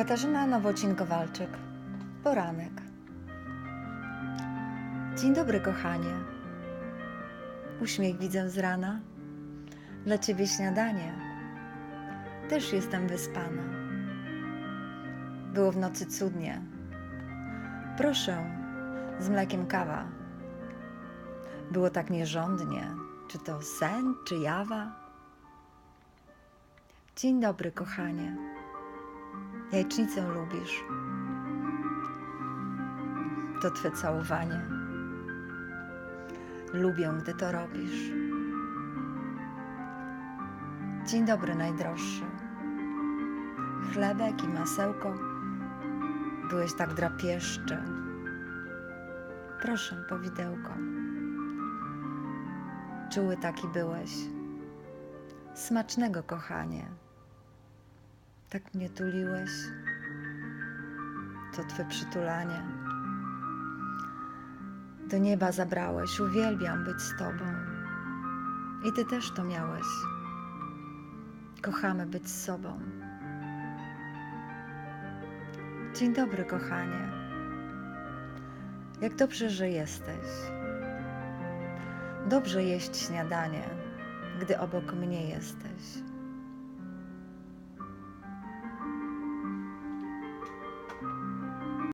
Katarzyna Nowocin-Kowalczyk. Poranek. Dzień dobry, kochanie. Uśmiech widzę z rana. Dla ciebie śniadanie. Też jestem wyspana. Było w nocy cudnie. Proszę, z mlekiem kawa. Było tak nierządnie. Czy to sen, czy jawa? Dzień dobry, kochanie. Jajecznicę lubisz. To twe całowanie. Lubię, gdy to robisz. Dzień dobry, najdroższy. Chlebek i masełko. Byłeś tak drapieżczy. Proszę, powidełko. Czuły taki byłeś. Smacznego, kochanie. Tak mnie tuliłeś. To twe przytulanie. Do nieba zabrałeś, uwielbiam być z tobą. I ty też to miałeś. Kochamy być z sobą. Dzień dobry, kochanie. Jak dobrze, że jesteś. Dobrze jeść śniadanie, gdy obok mnie jesteś.